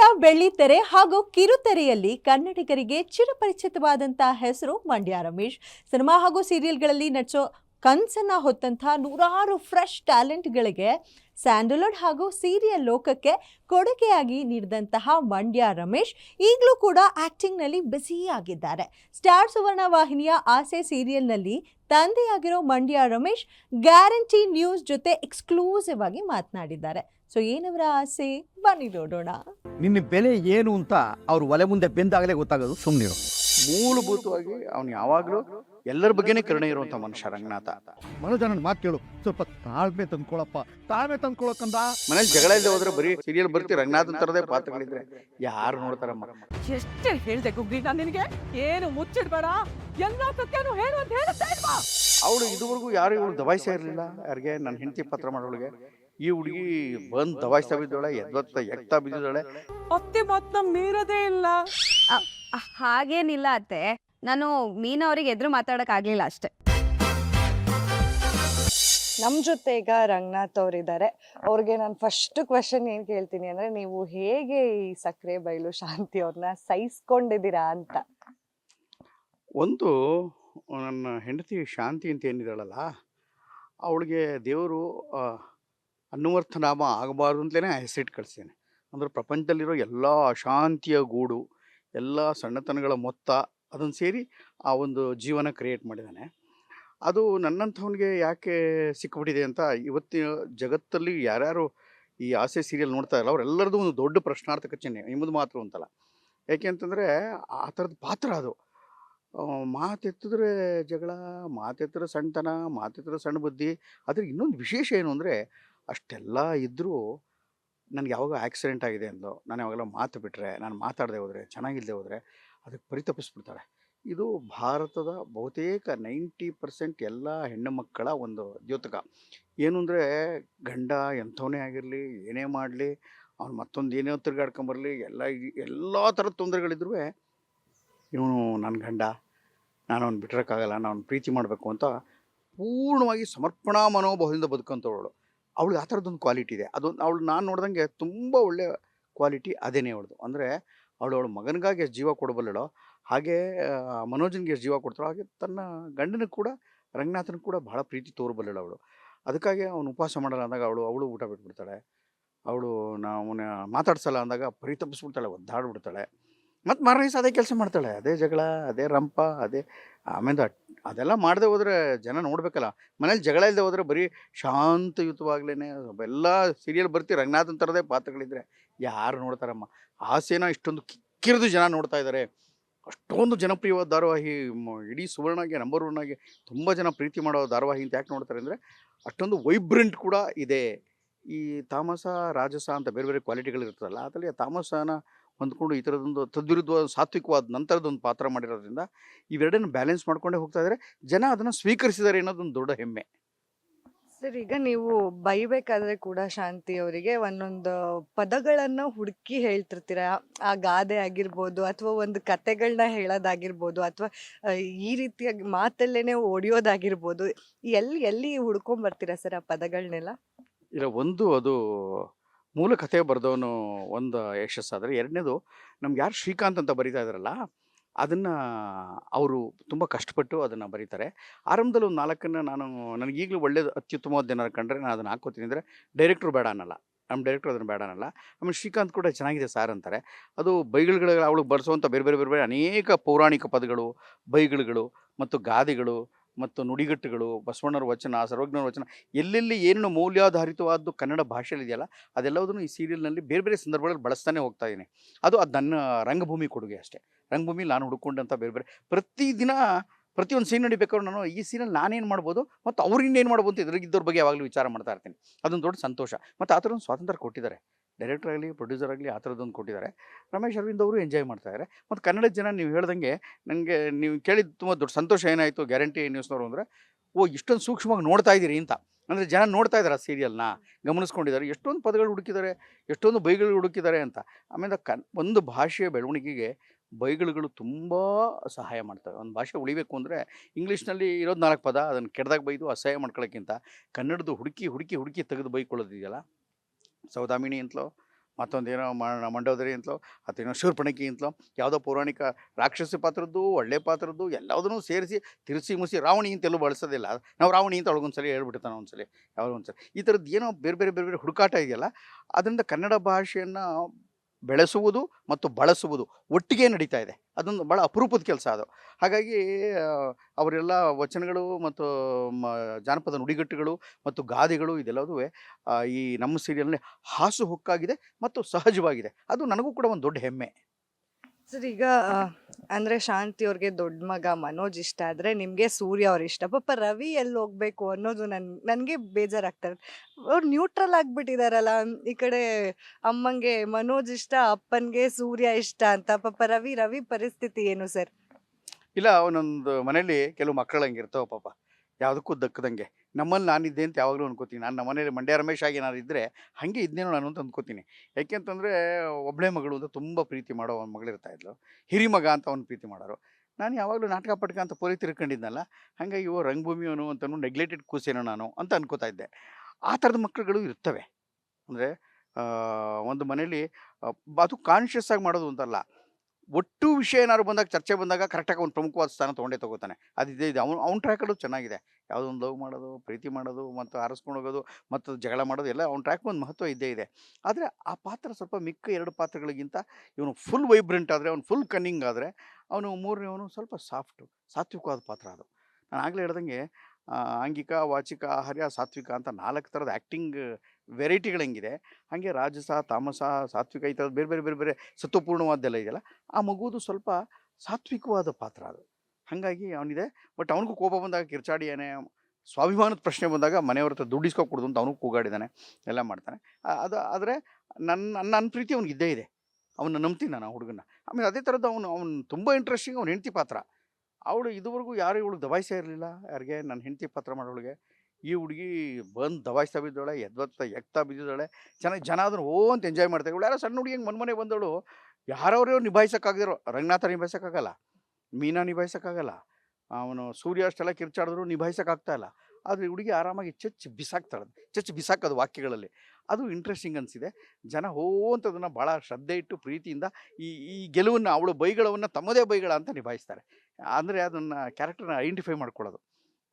ಕನ್ನಡ ಬೆಳ್ಳಿತೆರೆ ಹಾಗೂ ಕಿರುತೆರೆಯಲ್ಲಿ ಕನ್ನಡಿಗರಿಗೆ ಚಿರಪರಿಚಿತವಾದಂತಹ ಹೆಸರು ಮಂಡ್ಯ ರಮೇಶ್. ಸಿನಿಮಾ ಹಾಗೂ ಸೀರಿಯಲ್ಗಳಲ್ಲಿ ನಟಿಸೋ ಕನ್ಸನ್ನ ಹೊತ್ತಂಥ ನೂರಾರು ಫ್ರೆಶ್ ಟ್ಯಾಲೆಂಟ್ಗಳಿಗೆ ಸ್ಯಾಂಡಲ್ವುಡ್ ಹಾಗೂ ಸೀರಿಯಲ್ ಲೋಕಕ್ಕೆ ಕೊಡುಗೆಯಾಗಿ ನೀಡಿದಂತಹ ಮಂಡ್ಯ ರಮೇಶ್ ಈಗಲೂ ಕೂಡ ಆಕ್ಟಿಂಗ್ನಲ್ಲಿ ಬ್ಯುಸಿಯಾಗಿದ್ದಾರೆ. ಸ್ಟಾರ್ ಸುವರ್ಣ ವಾಹಿನಿಯ ಆಸೆ ಸೀರಿಯಲ್ನಲ್ಲಿ ತಂದೆಯಾಗಿರೋ ಮಂಡ್ಯ ರಮೇಶ್ ಗ್ಯಾರಂಟಿ ನ್ಯೂಸ್ ಜೊತೆ ಎಕ್ಸ್ಕ್ಲೂಸಿವ್ ಆಗಿ ಮಾತನಾಡಿದ್ದಾರೆ. ಸೊ ಏನವರ ಆಸೆ? ಬನ್ನಿ ನೋಡೋಣ. ನಿನ್ನ ಬೆಲೆ ಏನು ಅಂತ ಅವ್ರ ಒಲೆ ಮುಂದೆ ಬೆಂದಾಗಲೇ ಗೊತ್ತಾಗೋದು ಸುಮ್ಮನಿರು ಮೂಲಭೂತವಾಗಿ ಅವನು ಯಾವಾಗಲೂ ಎಲ್ಲರ ಬಗ್ಗೆನೇ ಕರುಣೆ ಇರುವಂತ ಮನುಷ್ಯ ರಂಗನಾಥ. ಮನೋಜ ನನ್ನ ಮಾತು ಕೇಳು. ಸ್ವಲ್ಪ ತಾಳ್ಮೆ ತಂದ್ಕೊಳಪ್ಪ. ತಾಳ್ಮೆ ತಂದ್ಕೊಳಕ್ಕಂದ? ಮನೇಲಿ ಜಗಳ ಇಲ್ಲದೆ ಹೋದ್ರೆ ಬರೀ ಸೀರಿಯಲ್ ಬರ್ತಿ ರಂಗನಾಥನ್ ತರದೇ ಪಾತ್ರಗಳಿದ್ರೆ ಯಾರು ನೋಡ್ತಾರಮ್ಮ? ಎಷ್ಟು ಹೇಳ್ದೆ ಗುಗ್ಗಿ ನಾನು ನಿನಗೆ. ಏನು ಮುಚ್ಚಿಡ್ಬೇಡ. ಎಲ್ಲ ಸತ್ಯನು ಹೇಳು ಅಂತ ಹೇಳ್ತಾ ಇಲ್ವಾ? ಅವಳು ಇದುವರೆಗೂ ಯಾರು ಇವಳು ದಬಾಯಿಸೇ ಇರಲಿಲ್ಲ. ಯಾರಿಗೆ? ನನ್ನ ಹೆಂಡತಿ ಪತ್ರ ಮಾಡೋಳಿಗೆ. ಈ ಹುಡುಗಿ ಬಂದು ದಬಾಯಿಸ್ತಾ ಬಿದ್ದಾಳೆ ಎದ್ವತ್ತ ಎಕ್ತಾ ಬಿದ್ದಿದ್ದಾಳೆ. ಅತ್ತೆ ಮತ್ತ ಮೀರದೇ ಇಲ್ಲ. ಹಾಗೇನಿಲ್ಲ ಅತ್ತೆ. ನಾನು ಮೀನಾ ಅವ್ರಿಗೆ ಎದುರು ಮಾತಾಡಕ್ ಆಗ್ಲಿಲ್ಲ ಅಷ್ಟೇ. ನಮ್ಮ ಜೊತೆ ಈಗ ರಂಗನಾಥ್ ಅವರಿದ್ದಾರೆ. ಅವ್ರಿಗೆ ನಾನು ಫಸ್ಟ್ ಕ್ವೆಶನ್ ಏನು ಕೇಳ್ತೀನಿ ಅಂದ್ರೆ ನೀವು ಹೇಗೆ ಈ ಸಕ್ಕರೆ ಬಯಲು ಶಾಂತಿ ಅವ್ರನ್ನ ಸಹಿಸ್ಕೊಂಡಿದ್ದೀರಾ ಅಂತ? ಒಂದು ನನ್ನ ಹೆಂಡತಿ ಶಾಂತಿ ಅಂತ ಏನಿದ್ದಾಳಲ್ಲ ಅವಳಿಗೆ ದೇವರು ಅನ್ವರ್ಥ ನಾಮ ಆಗಬಾರ್ದು ಅಂತಲೇ ಹೆಸರಿಟ್ಟು ಕಳಿಸ್ತೇನೆ ಅಂದ್ರೆ ಪ್ರಪಂಚದಲ್ಲಿರೋ ಎಲ್ಲ ಅಶಾಂತಿಯ ಗೂಡು, ಎಲ್ಲ ಸಣ್ಣತನಗಳ ಮೊತ್ತ ಅದನ್ನು ಸೇರಿ ಆ ಒಂದು ಜೀವನ ಕ್ರಿಯೇಟ್ ಮಾಡಿದ್ದಾನೆ ಅದು ನನ್ನಂಥವನಿಗೆ ಯಾಕೆ ಸಿಕ್ಕಿಬಿಟ್ಟಿದೆ ಅಂತ ಇವತ್ತಿನ ಜಗತ್ತಲ್ಲಿ ಯಾರ್ಯಾರು ಈ ಆಸೆ ಸೀರಿಯಲ್ ನೋಡ್ತಾ ಇಲ್ಲ ಅವರೆಲ್ಲರದು ಒಂದು ದೊಡ್ಡ ಪ್ರಶ್ನಾರ್ಥಕ ಚಿಹ್ನೆ, ನಿಮ್ಮದು ಮಾತ್ರ ಅಂತಲ್ಲ ಯಾಕೆ ಅಂತಂದರೆ ಆ ಥರದ ಪಾತ್ರ ಅದು. ಮಾತೆತ್ತಿದ್ರೆ ಜಗಳ, ಮಾತೆತ್ತಿದ್ರೆ ಸಣ್ಣತನ ಮಾತೆತ್ತಿದ್ರೆ ಸಣ್ಣ ಬುದ್ಧಿ ಅದ್ರ ಇನ್ನೊಂದು ವಿಶೇಷ ಏನು ಅಂದರೆ ಅಷ್ಟೆಲ್ಲ ಇದ್ದರೂ ನನಗೆ ಯಾವಾಗ ಆಕ್ಸಿಡೆಂಟ್ ಆಗಿದೆ ಅಂದು ನಾನು ಯಾವಾಗೆಲ್ಲ ಮಾತು ಬಿಟ್ಟರೆ ನಾನು ಮಾತಾಡದೆ ಹೋದರೆ ಚೆನ್ನಾಗಿಲ್ಲದೆ ಹೋದರೆ ಅದಕ್ಕೆ ಪರಿತಪಿಸ್ಬಿಡ್ತಾರೆ. ಇದು ಭಾರತದ ಬಹುತೇಕ ನೈಂಟಿ ಪರ್ಸೆಂಟ್ ಎಲ್ಲ ಹೆಣ್ಣು ಮಕ್ಕಳ ಒಂದು ದ್ಯೋತಕ. ಏನು ಅಂದರೆ ಗಂಡ ಎಂಥವನೇ ಆಗಿರಲಿ, ಏನೇ ಮಾಡಲಿ, ಅವ್ನು ಮತ್ತೊಂದು ಏನೇ ತಿರುಗಾಡ್ಕೊಂಬರಲಿ ಎಲ್ಲ ಎಲ್ಲ ಥರದ ತೊಂದರೆಗಳಿದ್ರೂ ಇವನು ನನ್ನ ಗಂಡ, ನಾನು ಅವ್ನು ಬಿಟ್ಟಿರೋಕ್ಕಾಗಲ್ಲ ನಾನು ಪ್ರೀತಿ ಮಾಡಬೇಕು ಅಂತ ಪೂರ್ಣವಾಗಿ ಸಮರ್ಪಣಾ ಮನೋಭಾವದಿಂದ ಬದುಕಂಥವಳು ಅವಳಿಗೆ ಆ ಥರದ್ದೊಂದು ಕ್ವಾಲಿಟಿ ಇದೆ. ಅದು ಅವಳು ನಾನು ನೋಡ್ದಂಗೆ ತುಂಬ ಒಳ್ಳೆಯ ಕ್ವಾಲಿಟಿ ಅದೇನೇ ಅವಳದು. ಅಂದರೆ ಅವಳು ಅವಳು ಮಗನಿಗಾಗಿ ಜೀವ ಕೊಡಬಲ್ಲಳೋ, ಹಾಗೆ ಮನೋಜನಿಗೆ ಎಷ್ಟು ಜೀವ ಕೊಡ್ತಾಳೋ, ಹಾಗೆ ತನ್ನ ಗಂಡನ ಕೂಡ, ರಂಗನಾಥನ ಕೂಡ ಬಹಳ ಪ್ರೀತಿ ತೋರಬಲ್ಲಳು ಅವಳು. ಅದಕ್ಕಾಗಿ ಅವನು ಉಪವಾಸ ಮಾಡಲ್ಲ ಅಂದಾಗ ಅವಳು ಅವಳು ಊಟ ಬಿಟ್ಬಿಡ್ತಾಳೆ. ಅವಳು ನಾವು ಮಾತಾಡ್ಸಲ್ಲ ಅಂದಾಗ ಪರಿತಪಿಸ್ಬಿಡ್ತಾಳೆ, ಒದ್ದಾಡ್ಬಿಡ್ತಾಳೆ. ಮತ್ತು ಮಾರನೇ ದಿವಸ ಅದೇ ಕೆಲಸ ಮಾಡ್ತಾಳೆ, ಅದೇ ಜಗಳ, ಅದೇ ರಂಪ, ಅದೇ ಆಮೇಲೆ ಅದೆಲ್ಲ ಮಾಡದೆ ಹೋದ್ರೆ ಜನ ನೋಡಬೇಕಲ್ಲ, ಮನೇಲಿ ಜಗಳ ಇಲ್ಲದೆ ಹೋದರೆ ಬರೀ ಶಾಂತಯುತವಾಗ್ಲೇ ಎಲ್ಲ ಸೀರಿಯಲ್ ಬರ್ತಿ ರಂಗನಾಥನ್ ಥರದೇ ಪಾತ್ರಗಳಿದ್ರೆ ಯಾರು ನೋಡ್ತಾರಮ್ಮ? ಆಸೆನ ಇಷ್ಟೊಂದು ಕಿಕ್ಕಿರಿದು ಜನ ನೋಡ್ತಾ ಇದ್ದಾರೆ ಅಷ್ಟೊಂದು ಜನಪ್ರಿಯವಾದ ಧಾರಾವಾಹಿ ಇಡೀ ಸುವರ್ಣಗೆ ನಂಬರ್ ಒನ್ ಆಗಿ ತುಂಬ ಜನ ಪ್ರೀತಿ ಮಾಡೋ ಧಾರಾವಾಹಿ ಅಂತ ಯಾಕೆ ನೋಡ್ತಾರೆ ಅಂದರೆ ಅಷ್ಟೊಂದು ವೈಬ್ರೆಂಟ್ ಕೂಡ ಇದೆ. ಈ ತಾಮಸ, ರಾಜಸ ಅಂತ ಬೇರೆ ಬೇರೆ ಕ್ವಾಲಿಟಿಗಳಿರ್ತದಲ್ಲ ಅದರಲ್ಲಿ ಆ ತಾಮಸನ ಹೊಂದ್ಕೊಂಡು ಈ ಥರದೊಂದು ತದ್ವಿರುದ್ಧ ಸಾತ್ವಿಕವಾದ ನಂತರದೊಂದು ಪಾತ್ರ ಮಾಡಿರೋದ್ರಿಂದ ಇವೆರಡನ್ನು ಬ್ಯಾಲೆನ್ಸ್ ಮಾಡ್ಕೊಂಡೇ ಹೋಗ್ತಾ ಇದ್ದಾರೆ. ಜನ ಅದನ್ನು ಸ್ವೀಕರಿಸಿದ್ದಾರೆ ಅನ್ನೋದೊಂದು ದೊಡ್ಡ ಹೆಮ್ಮೆ. ಸರ್ ಈಗ ನೀವು ಬೈಬೇಕಾದ್ರೆ ಕೂಡ ಶಾಂತಿ ಅವರಿಗೆ ಒಂದೊಂದು ಪದಗಳನ್ನ ಹುಡುಕಿ ಹೇಳ್ತಿರ್ತೀರ? ಆ ಗಾದೆ ಆಗಿರ್ಬೋದು ಅಥವಾ ಒಂದು ಕತೆಗಳನ್ನ ಹೇಳೋದಾಗಿರ್ಬೋದು ಅಥವಾ ಈ ರೀತಿಯ ಮಾತಲ್ಲೇನೆ ಒಡೆಯೋದಾಗಿರ್ಬೋದು. ಎಲ್ಲಿ ಎಲ್ಲಿ ಹುಡ್ಕೊಂಡ್ ಬರ್ತೀರಾ ಸರ್ ಆ ಪದಗಳನ್ನೆಲ್ಲ ಇಲ್ಲ ಒಂದು ಅದು ಮೂಲ ಕಥೆ ಬರೆದವನು ಒಂದು ಯಶಸ್ಸಾದರೆ ಎರಡನೇದು ನಮ್ಗೆ ಯಾರು ಶ್ರೀಕಾಂತ್ ಅಂತ ಬರಿತಾ ಇದ್ದಾರಲ್ಲ, ಅದನ್ನು ಅವರು ತುಂಬ ಕಷ್ಟಪಟ್ಟು ಅದನ್ನು ಬರೀತಾರೆ. ಆರಂಭದಲ್ಲಿ ಒಂದು ನಾಲ್ಕನ್ನು ನಾನು ನನಗೀಗಲೂ ಒಳ್ಳೇದು ಅತ್ಯುತ್ತಮವಾದ ಏನಾರು ಕಂಡ್ರೆ ನಾನು ಅದನ್ನು ಹಾಕೋತೀನಿ ಅಂದರೆ ಡೈರೆಕ್ಟ್ರು ಬೇಡ ಅನ್ನಲ್ಲ. ನಮ್ಮ ಡೈರೆಕ್ಟ್ರು ಅದನ್ನು ಬೇಡ ಅನ್ನಲ್ಲ. ಆಮೇಲೆ ಶ್ರೀಕಾಂತ್ ಕೂಡ ಚೆನ್ನಾಗಿದೆ ಸಾರ್ ಅಂತಾರೆ. ಅದು ಬೈಗಳುಗಳ ಅವಳಿಗೆ ಬಳಸುವಂಥ ಬೇರೆ ಬೇರೆ ಬೇರೆ ಬೇರೆ ಅನೇಕ ಪೌರಾಣಿಕ ಪದಗಳು, ಬೈಗಳುಗಳು ಮತ್ತು ಗಾದೆಗಳು ಮತ್ತು ನುಡಿಗಟ್ಟುಗಳು ಬಸವಣ್ಣರ ವಚನ ಸರ್ವಜ್ಞರ ವಚನ, ಎಲ್ಲೆಲ್ಲಿ ಏನೇನು ಮೌಲ್ಯಾಧಾರಿತವಾದ್ದು ಕನ್ನಡ ಭಾಷೆಯಲ್ಲಿ ಇದೆಯಲ್ಲ ಅದೆಲ್ಲದನ್ನು ಈ ಸೀರಿಯಲ್ನಲ್ಲಿ ಬೇರೆ ಬೇರೆ ಸಂದರ್ಭಗಳಲ್ಲಿ ಬಳಸ್ತಾನೆ ಹೋಗ್ತಾ ಇದ್ದೀನಿ. ಅದು ಅದು ನನ್ನ ರಂಗಭೂಮಿ ಕೊಡುಗೆ ಅಷ್ಟೇ. ರಂಗಭೂಮಿ ನಾನು ಹುಡುಕೊಂಡಂಥ ಬೇರೆ ಬೇರೆ. ಪ್ರತಿದಿನ ಪ್ರತಿಯೊಂದು ಸೀನ್ ನಡಿಬೇಕಾದ್ರೂ ನಾನು ಈ ಸೀನಲ್ಲಿ ನಾನೇನು ಮಾಡ್ಬೋದು ಮತ್ತು ಅವ್ರು ಇನ್ನೇನು ಮಾಡ್ಬೋದು ಅಂತ ಎದುರಿಗಿದ್ದವ್ರ ಬಗ್ಗೆ ಯಾವಾಗಲೂ ವಿಚಾರ ಮಾಡ್ತಾ ಇರ್ತೀನಿ. ಅದೊಂದು ದೊಡ್ಡ ಸಂತೋಷ. ಮತ್ತು ಆ ಥರ ಒಂದು ಸ್ವಾತಂತ್ರ್ಯ ಕೊಟ್ಟಿದ್ದಾರೆ. ಡೈರೆಕ್ಟರ್ ಆಗಲಿ ಪ್ರೊಡ್ಯೂಸರ್ ಆಗಲಿ ಆ ಥರದ್ದೊಂದು ಕೊಟ್ಟಿದ್ದಾರೆ. ರಮೇಶ್ ಅರವಿಂದ್ ಅವರು ಎಂಜಾಯ್ ಮಾಡ್ತಾ ಇದ್ದಾರೆ ಮತ್ತು ಕನ್ನಡದ ಜನ ನೀವು ಹೇಳ್ದಂಗೆ ನನಗೆ ನೀವು ಕೇಳಿದ ತುಂಬ ದೊಡ್ಡ ಸಂತೋಷ ಏನಾಯಿತು ಗ್ಯಾರಂಟಿ ನ್ಯೂಸ್ನವರು ಅಂದರೆ, ಓ ಇಷ್ಟೊಂದು ಸೂಕ್ಷ್ಮವಾಗಿ ನೋಡ್ತಾ ಇದ್ದೀರಿ ಅಂತ. ಅಂದರೆ ಜನ ನೋಡ್ತಾ ಇದ್ದಾರೆ ಆ ಸೀರಿಯಲ್ನ ಗಮನಿಸ್ಕೊಂಡಿದ್ದಾರೆ. ಎಷ್ಟೊಂದು ಪದಗಳು ಹುಡುಕಿದ್ದಾರೆ, ಎಷ್ಟೊಂದು ಬೈಗಳು ಹುಡುಕಿದ್ದಾರೆ ಅಂತ. ಆಮೇಲೆ ಕನ್, ಒಂದು ಭಾಷೆಯ ಬೆಳವಣಿಗೆಗೆ ಬೈಗಳುಗಳು ತುಂಬ ಸಹಾಯ ಮಾಡ್ತವೆ. ಒಂದು ಭಾಷೆ ಉಳಿಬೇಕು ಅಂದರೆ ಇಂಗ್ಲೀಷ್ನಲ್ಲಿ ಇರೋದು ನಾಲ್ಕು ಪದ, ಅದನ್ನು ಕೆಡ್ದಾಗ ಬೈದು ಅಸಹ್ಯ ಮಾಡ್ಕೊಳ್ಳೋಕ್ಕಿಂತ ಕನ್ನಡದ್ದು ಹುಡುಕಿ ಹುಡುಕಿ ಹುಡುಕಿ ತೆಗೆದು ಬೈಕೊಳ್ಳೋದಿದೆಯಲ್ಲ ಸೌದಾಮಿನಿ ಇಂತ್ಲೋ ಮತ್ತೊಂದೇನೋ ಮಂಡೋದರಿ ಅಂತಲೋ ಅಥವಾ ಶೂರ್ಪಣಕಿ ಅಂತಲೋ ಯಾವುದೋ ಪೌರಾಣಿಕ ರಾಕ್ಷಸಿ ಪಾತ್ರದ್ದು, ಒಳ್ಳೆ ಪಾತ್ರದ್ದು ಎಲ್ಲದನ್ನು ಸೇರಿಸಿ ತಿರುಸಿ ಮುಸಿ ರಾವಣಿ ಅಂತೆಲ್ಲೂ ಬಳಸೋದಿಲ್ಲ. ನಾವು ರಾವಣಿ ಅಂತ ಒಳಗೊಂದ್ಸಲಿ ಹೇಳ್ಬಿಡ್ತಾನೆ ಒಂದ್ಸಲಿ ಯಾವಾಗ ಒಂದ್ಸಲಿ. ಈ ಥರದ್ದು ಏನೋ ಬೇರೆ ಬೇರೆ ಬೇರೆ ಬೇರೆ ಹುಡುಕಾಟ ಇದೆಯಲ್ಲ, ಅದರಿಂದ ಕನ್ನಡ ಭಾಷೆಯನ್ನು ಬೆಳೆಸುವುದು ಮತ್ತು ಬಳಸುವುದು ಒಟ್ಟಿಗೆ ನಡೀತಾ ಇದೆ. ಅದೊಂದು ಭಾಳ ಅಪರೂಪದ ಕೆಲಸ ಅದು. ಹಾಗಾಗಿ ಅವರೆಲ್ಲ ವಚನಗಳು ಮತ್ತು ಜಾನಪದ ನುಡಿಗಟ್ಟುಗಳು ಮತ್ತು ಗಾದೆಗಳು ಇದೆಲ್ಲದೂ ಈ ನಮ್ಮ ಸೀರಿಯಲ್ನಲ್ಲಿ ಹಾಸು ಹೊಕ್ಕಾಗಿದೆ ಮತ್ತು ಸಹಜವಾಗಿದೆ. ಅದು ನನಗೂ ಕೂಡ ಒಂದು ದೊಡ್ಡ ಹೆಮ್ಮೆ. ಸರ್, ಈಗ ಅಂದ್ರೆ ಶಾಂತಿ ಅವ್ರಿಗೆ ದೊಡ್ಡ ಮಗ ಮನೋಜ್ ಇಷ್ಟ ಆದ್ರೆ ನಿಮ್ಗೆ ಸೂರ್ಯ ಅವ್ರ ಇಷ್ಟ. ಪಾಪ ರವಿ ಎಲ್ಲಿ ಹೋಗ್ಬೇಕು ಅನ್ನೋದು ನನ್, ನನ್ಗೆ ಬೇಜಾರಾಗ್ತಾರೆ ಅವ್ರು ನ್ಯೂಟ್ರಲ್ ಆಗ್ಬಿಟ್ಟಿದಾರಲ್ಲ, ಈ ಕಡೆ ಅಮ್ಮಂಗೆ ಮನೋಜ್ ಇಷ್ಟ, ಅಪ್ಪನ್ಗೆ ಸೂರ್ಯ ಇಷ್ಟ ಅಂತ. ಪಾಪ ರವಿ ರವಿ ಪರಿಸ್ಥಿತಿ ಏನು ಸರ್? ಇಲ್ಲ, ಅವನೊಂದು ಮನೇಲಿ ಕೆಲವು ಮಕ್ಕಳು ಹಂಗಿರ್ತಾವೆ ಪಾಪ. ಯಾವುದಕ್ಕೂ ದಕ್ಕದಂಗೆ. ನಮ್ಮಲ್ಲಿ ನಾನಿದ್ದೆ ಅಂತ ಯಾವಾಗಲೂ ಅನ್ಕೋತೀನಿ. ನಾನು ನಮ್ಮ ಮನೇಲಿ ಮಂಡ್ಯ ರಮೇಶ್ ಆಗಿ ಏನಾದ್ರು ಇದ್ದರೆ ಹಾಗೆ ಇದ್ದೇನೋ ನಾನು ಅಂತ ಅಂದ್ಕೋತೀನಿ ಯಾಕೆಂತಂದರೆ ಒಬ್ಬಳೆ ಮಗಳು ಅಂತ ತುಂಬ ಪ್ರೀತಿ ಮಾಡೋ ಅವ್ನ ಮಗಳಿರ್ತಾ ಇದ್ಲು. ಹಿರಿ ಮಗ ಅಂತ ಅವ್ನು ಪ್ರೀತಿ ಮಾಡೋರು. ನಾನು ಯಾವಾಗಲೂ ನಾಟಕ ಪಟ್ಕ ಅಂತ ಪೋರಿ ತಿರ್ಕೊಂಡಿದ್ನಲ್ಲ, ಹಾಗಾಗಿ ಇವ ರಂಗಭೂಮಿಯವನು ಅಂತನೂ ನೆಗ್ಲೆಕ್ಟೆಡ್ ಕೂಸೇನೋ ನಾನು ಅಂತ ಅನ್ಕೋತಾ ಇದ್ದೆ. ಆ ಥರದ ಮಕ್ಕಳುಗಳು ಇರ್ತವೆ. ಅಂದರೆ ಒಂದು ಮನೇಲಿ ಅದು ಕಾನ್ಷಿಯಸ್ ಆಗಿ ಮಾಡೋದು ಅಂತಲ್ಲ. ಒಟ್ಟು ವಿಷಯ ಏನಾದ್ರು ಬಂದಾಗ, ಚರ್ಚೆ ಬಂದಾಗ ಕರೆಕ್ಟಾಗಿ ಅವ್ನು ಪ್ರಮುಖವಾದ ಸ್ಥಾನ ತೊಗೊಂಡೇ ತಗೋತಾನೆ. ಅದಿದೆ ಇದೆ ಅವ್ನು, ಅವ್ನ ಟ್ರ್ಯಾಕಲ್ಲೂ ಚೆನ್ನಾಗಿದೆ. ಯಾವುದೊಂದು ಲವ್ ಮಾಡೋದು, ಪ್ರೀತಿ ಮಾಡೋದು, ಮತ್ತು ಹಾರಿಸ್ಕೊಂಡು ಹೋಗೋದು, ಮತ್ತು ಜಗಳ ಮಾಡೋದು, ಎಲ್ಲ ಅವ್ನ ಟ್ರ್ಯಾಕ್ ಒಂದು ಮಹತ್ವ ಇದ್ದೇ ಇದೆ. ಆದರೆ ಆ ಪಾತ್ರ ಸ್ವಲ್ಪ ಮಿಕ್ಕ ಎರಡು ಪಾತ್ರಗಳಿಗಿಂತ ಇವನು ಫುಲ್ ವೈಬ್ರೆಂಟ್ ಆದರೆ, ಅವ್ನು ಫುಲ್ ಕನ್ನಿಂಗ್ ಆದರೆ, ಅವನು ಮೂರನೇವನು ಸ್ವಲ್ಪ ಸಾಫ್ಟು ಸಾತ್ವಿಕವಾದ ಪಾತ್ರ ಅದು. ನಾನು ಆಗಲೇ ಹೇಳ್ದಂಗೆ ಆಂಗಿಕ ವಾಚಿಕ, ಆಹಾರ್ಯ, ಸಾತ್ವಿಕ ಅಂತ ನಾಲ್ಕು ಥರದ ಆ್ಯಕ್ಟಿಂಗ್ ವೆರೈಟಿಗಳು ಹೆಂಗಿದೆ, ಹಾಗೆ ರಾಜಸ, ತಾಮಸ, ಸಾತ್ವಿಕ ಈ ಥರದ್ದು ಬೇರೆ ಬೇರೆ ಬೇರೆ ಬೇರೆ ಸತ್ವಪೂರ್ಣವಾದ್ದೆಲ್ಲ ಇದೆಯಲ್ಲ, ಆ ಮಗುವುದು ಸ್ವಲ್ಪ ಸಾತ್ವಿಕವಾದ ಪಾತ್ರ ಅದು. ಹಾಗಾಗಿ ಅವನಿದೆ, ಬಟ್ ಅವನಿಗೂ ಕೋಪ ಬಂದಾಗ ಕಿರ್ಚಾಡಿ ಏನೇ ಸ್ವಾಭಿಮಾನದ ಪ್ರಶ್ನೆ ಬಂದಾಗ ಮನೆಯವ್ರ ಹತ್ರ ದುಡ್ಡು ಇಸ್ಕೊಕೊಡ್ದು ಅಂತ ಅವನು ಕೂಗಾಡಿದ್ದಾನೆ ಎಲ್ಲ ಮಾಡ್ತಾನೆ. ಅದು, ಆದರೆ ನನ್ನ ನನ್ನ ಪ್ರೀತಿ ಅವ್ನಿಗೆ ಇದೆ. ಅವನ್ನ ನಂಬ್ತೀನಿ ನಾನು ಆ ಹುಡುಗನ ಆಮೇಲೆ ಅದೇ ಥರದ್ದು ಅವನು, ಅವ್ನು ತುಂಬ ಇಂಟ್ರೆಸ್ಟಿಂಗ್ ಅವ್ನ ಹೆಂಡತಿ ಪಾತ್ರ. ಅವಳು ಇದುವರೆಗೂ ಯಾರು ಇವಳು ದಬಾಯಿಸೇ ಇರಲಿಲ್ಲ, ಯಾರಿಗೆ? ನನ್ನ ಹೆಂಡತಿ ಪಾತ್ರ ಮಾಡೋಳಿಗೆ. ಈ ಹುಡುಗಿ ಬಂದು ದಬಾಯಿಸ್ತಾ ಬಿದ್ದೋಳೆ, ಎದ್ವತ್ತ ಎಕ್ತಾ ಬಿದ್ದಿದ್ದಾಳೆ ಚೆನ್ನಾಗಿ ಜನ ಅದನ್ನು ಓ ಅಂತ ಎಂಜಾಯ್ ಮಾಡ್ತಾರೆ ಇವಳು ಯಾರೋ ಸಣ್ಣ ಹುಡುಗಿ ಮನ್ಮನೆ ಬಂದವಳು ಯಾರವ್ರು ನಿಭಾಯಿಸೋಕ್ಕಾಗದಿರೋ, ರಂಗನಾಥ ನಿಭಾಯಿಸೋಕ್ಕಾಗಲ್ಲ, ಮೀನಾ ನಿಭಾಯಿಸೋಕ್ಕಾಗಲ್ಲ, ಅವನು ಸೂರ್ಯ ಅಷ್ಟೆಲ್ಲ ಕಿರ್ಚಾಡಿದ್ರು ನಿಭಾಯಿಸೋಕ್ಕಾಗ್ತಾ ಇಲ್ಲ. ಆದರೆ ಹುಡುಗಿ ಆರಾಮಾಗಿ ಚಚ್ಚಿ ಬಿಸಾಕ್ತಾಳೆ, ಚಚ್ಚಿ ಬಿಸಾಕೋದು ವಾಕ್ಯಗಳಲ್ಲಿ. ಅದು ಇಂಟ್ರೆಸ್ಟಿಂಗ್ ಅನಿಸಿದೆ. ಜನ ಹೋ ಅಂತ ಅದನ್ನು ಭಾಳ ಶ್ರದ್ಧೆ ಇಟ್ಟು ಪ್ರೀತಿಯಿಂದ ಈ ಈ ಗೆಲುವನ್ನು, ಅವಳು ಬೈಗಳವನ್ನು ತಮ್ಮದೇ ಬೈಗಳ ಅಂತ ನಿಭಾಯಿಸ್ತಾರೆ. ಅಂದರೆ ಅದನ್ನು ಕ್ಯಾರೆಕ್ಟರ್ನ ಐಡೆಂಟಿಫೈ ಮಾಡ್ಕೊಳ್ಳೋದು.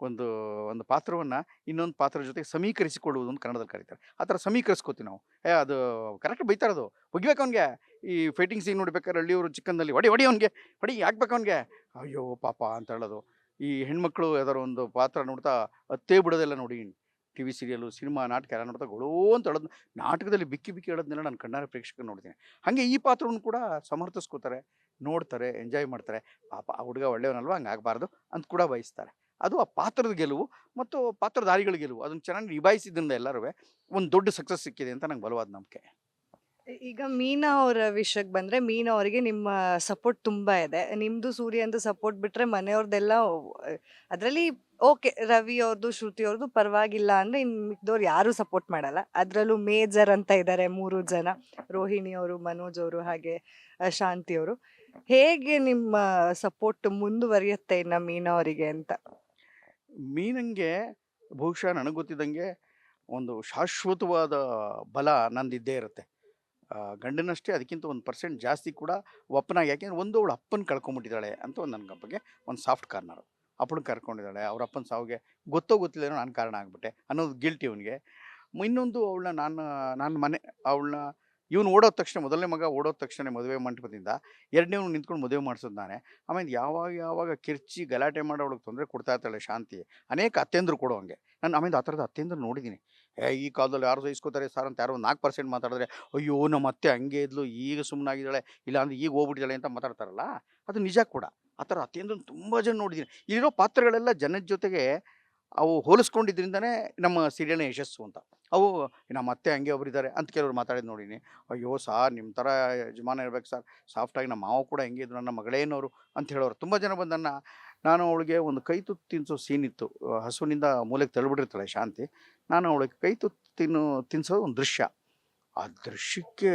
ಒಂದು ಒಂದು ಪಾತ್ರವನ್ನು ಇನ್ನೊಂದು ಪಾತ್ರದ ಜೊತೆಗೆ ಸಮೀಕರಿಸಿಕೊಳ್ಳುವುದು ಅಂತ ಕನ್ನಡದಲ್ಲಿ ಕರೀತಾರೆ. ಆ ಥರ ಸಮೀಕರಿಸ್ಕೋತೀವಿ ನಾವು. ಏ, ಅದು ಕರೆಕ್ಟ್ ಬೈತಾ ಇರೋದು ಒಗಿಬೇಕು ಅವನಿಗೆ. ಈ ಫೈಟಿಂಗ್ ಸೀನ್ ನೋಡ್ಬೇಕಾದ್ರೆ ಹಳ್ಳಿಯವರು ಚಿಕ್ಕಂದಲ್ಲಿ, ಹೊಡಿ ಹೊಡಿ ಅವನಿಗೆ. ಹೊಡಿ, ಹಾಕ್ಬೇಕು ಅವನಿಗೆ. ಅಯ್ಯೋ, ಪಾಪ. ಅಂತ ಹೇಳೋದು. ಈ ಹೆಣ್ಮಕ್ಳು ಯಾವ್ದಾರು ಒಂದು ಪಾತ್ರ ನೋಡ್ತಾ ಅತ್ತೇ ಬಿಡೋದೆಲ್ಲ ನೋಡಿ. ಟಿ ವಿ ಸೀರಿಯಲು, ಸಿನಿಮಾ, ನಾಟಕ ಎಲ್ಲ ನೋಡ್ತಾ ಗೊಳೋ ಅಂತ ಹೇಳೋದು ನಾಟಕದಲ್ಲಿ ಬಿಕ್ಕಿ ಬಿಕ್ಕಿ ಹೇಳೋದನ್ನೆಲ್ಲ ನಾನು ಕಣ್ಣಾರ ಪ್ರೇಕ್ಷಕರು ನೋಡ್ತೀನಿ. ಹಾಗೆ ಈ ಪಾತ್ರವನ್ನು ಕೂಡ ಸಮರ್ಥಿಸ್ಕೋತಾರೆ, ನೋಡ್ತಾರೆ, ಎಂಜಾಯ್ ಮಾಡ್ತಾರೆ. ಪಾಪ, ಆ ಹುಡುಗ ಒಳ್ಳೆಯವನಲ್ವ, ಹಂಗೆ ಆಗಬಾರ್ದು ಅಂತ ಕೂಡ ಬಯಸ್ತಾರೆ. ಅದು ಆ ಪಾತ್ರದ ಗೆಲುವು ಮತ್ತು ಪಾತ್ರಧಾರಿಗಳ ಗೆಲುವು. ಅದನ್ನು ಚೆನ್ನಾಗಿ ನಿಭಾಯಿಸಿದ್ರಿಂದ ಎಲ್ಲರೂ ಒಂದು ದೊಡ್ಡ ಸಕ್ಸಸ್ ಸಿಕ್ಕಿದೆ ಅಂತ ನಂಗೆ ಬಲವಾದ ನಂಬಿಕೆ. ಈಗ ಮೀನಾ ಅವರ ವಿಷಯಕ್ಕೆ ಬಂದ್ರೆ ಮೀನಾ ಅವರಿಗೆ ನಿಮ್ಮ ಸಪೋರ್ಟ್ ತುಂಬಾ ಇದೆ. ನಿಮ್ಮದು ಸೂರ್ಯ ಅಂತ ಸಪೋರ್ಟ್ ಬಿಟ್ರೆ ಮನೆಯವ್ರದ್ದೆಲ್ಲ ಅದರಲ್ಲಿ ಓಕೆ ರವಿ ಅವ್ರದ್ದು ಶ್ರುತಿ ಅವ್ರದ್ದು ಪರವಾಗಿಲ್ಲ ಅಂದ್ರೆ ಇನ್ನು ಮಿಕ್ದವ್ರು ಯಾರು ಸಪೋರ್ಟ್ ಮಾಡಲ್ಲ. ಅದರಲ್ಲೂ ಮೇಜರ್ ಅಂತ ಇದ್ದಾರೆ ಮೂರು ಜನ. ರೋಹಿಣಿ ಅವರು, ಮನೋಜ್ ಅವರು ಹಾಗೆ ಶಾಂತಿ ಅವರು. ಹೇಗೆ ನಿಮ್ಮ ಸಪೋರ್ಟ್ ಮುಂದುವರಿಯುತ್ತೆ ಇನ್ನು ಮೀನಾ ಅವರಿಗೆ ಅಂತ? ಮೀನಂಗೆ ಬಹುಶಃ ನನಗೆ ಗೊತ್ತಿದ್ದಂಗೆ ಒಂದು ಶಾಶ್ವತವಾದ ಬಲ ನಂದಿದ್ದೇ ಇರುತ್ತೆ. ಗಂಡನಷ್ಟೇ ಅದಕ್ಕಿಂತ ಒಂದು ಪರ್ಸೆಂಟ್ ಜಾಸ್ತಿ ಕೂಡ ಒಪ್ಪನಾಗಿ, ಯಾಕೆಂದ್ರೆ ಒಂದು ಅವಳು ಅಪ್ಪನ ಕಳ್ಕೊಂಬಿಟ್ಟಿದ್ದಾಳೆ ಅಂತ ಒಂದು ನನ್ನ ಬಗ್ಗೆ ಒಂದು ಸಾಫ್ಟ್ ಕಾರ್ನರ್ ಅಪ್ಪನ ಕರ್ಕೊಂಡಿದ್ದಾಳೆ, ಅವ್ರ ಅಪ್ಪನ ಸಾವಿಗೆ ಗೊತ್ತೋ ಗೊತ್ತಿಲ್ಲ ನಾನು ಕಾರಣ ಆಗಿಬಿಟ್ಟೆ ಅನ್ನೋದು ಗಿಲ್ಟಿ ಅವನಿಗೆ. ಇನ್ನೊಂದು ಅವಳನ್ನ ನಾನು ನಾನು ಮನೆ, ಅವಳನ್ನ ಇವನು ಓಡೋದ ತಕ್ಷಣ, ಮೊದಲನೇ ಮಗ ಓಡೋದ ತಕ್ಷಣ ಮದುವೆ ಮಂಟಪದಿಂದ ಎರಡನೇವನು ನಿಂತ್ಕೊಂಡು ಮದುವೆ ಮಾಡಿಸಿದ್ದಾನೆ ಆಮೇಲೆ ಯಾವಾಗ ಯಾವಾಗ ಕಿರ್ಚಿ ಗಲಾಟೆ ಮಾಡಿ ತೊಂದರೆ ಕೊಡ್ತಾ ಇರ್ತಾಳೆ ಶಾಂತಿ, ಅನೇಕ ಅತ್ತೆಂದರು ಕೊಡೋ ಹಂಗೆ. ನಾನು ಆಮೇಲೆ ಆ ಥರದ ಅತ್ತೆಂದ್ರು ನೋಡಿದ್ದೀನಿ ಏ, ಈ ಕಾಲದಲ್ಲಿ ಯಾರು ಸಹಿಸ್ಕೋತಾರೆ ಸರ್ ಅಂತ ಯಾರೋ ನಾಲ್ಕು ಪರ್ಸೆಂಟ್ ಮಾತಾಡಿದ್ರೆ, ಅಯ್ಯೋ, ನಮ್ಮ ಅತ್ತೆ ಹಂಗೆ ಇದ್ಲು, ಈಗ ಸುಮ್ಮನಾಗಿದ್ದಾಳೆ ಇಲ್ಲ ಅಂದ್ರೆ ಈಗ ಹೋಗ್ಬಿಟ್ಟಿದ್ದಾಳೆ ಅಂತ ಮಾತಾಡ್ತಾರಲ್ಲ, ಅದು ನಿಜ ಕೂಡ. ಆ ಥರ ಅತ್ತೆಂದ್ರು ತುಂಬ ಜನ ನೋಡಿದ್ದೀನಿ ಇಲ್ಲಿರೋ ಪಾತ್ರಗಳೆಲ್ಲ ಜನದ ಜೊತೆಗೆ ಅವು ಹೋಲಿಸ್ಕೊಂಡಿದ್ರಿಂದನೇ ನಮ್ಮ ಸೀರಿಯಲ್ನ ಯಶಸ್ಸು ಅಂತ. ಅವು ನಮ್ಮ ಅತ್ತೆ ಹಂಗೆ ಒಬ್ಬರಿದ್ದಾರೆ ಅಂತ ಕೆಲವರು ಮಾತಾಡಿದ್ದು ನೋಡೀನಿ. ಅಯ್ಯೋ ಸಾರ್ ನಿಮ್ಮ ಥರ ಯಜಮಾನ ಇರ್ಬೇಕು ಸರ್. ಸಾಫ್ಟಾಗಿ ನಮ್ಮ ಮಾವ ಕೂಡ ಹೆಂಗೆ ಇದ್ರು, ನನ್ನ ಮಗಳೇನವರು ಅಂತ ಹೇಳೋರು. ತುಂಬ ಜನ ಬಂದನ್ನ ನಾನು ಅವಳಿಗೆ ಒಂದು ಕೈ ತುತ್ತು ತಿನ್ನಿಸೋ ಸೀನ್ ಇತ್ತು. ಹಸುವಿನಿಂದ ಮೂಲೆಗೆ ತಳ್ಳಿಬಿಟ್ಟಿರ್ತಾಳೆ ಶಾಂತಿ. ನಾನು ಅವಳಿಗೆ ಕೈ ತುತ್ತು ತಿನ್ನು ತಿನ್ನಿಸೋದು ಒಂದು ದೃಶ್ಯ. ಆ ದೃಶ್ಯಕ್ಕೆ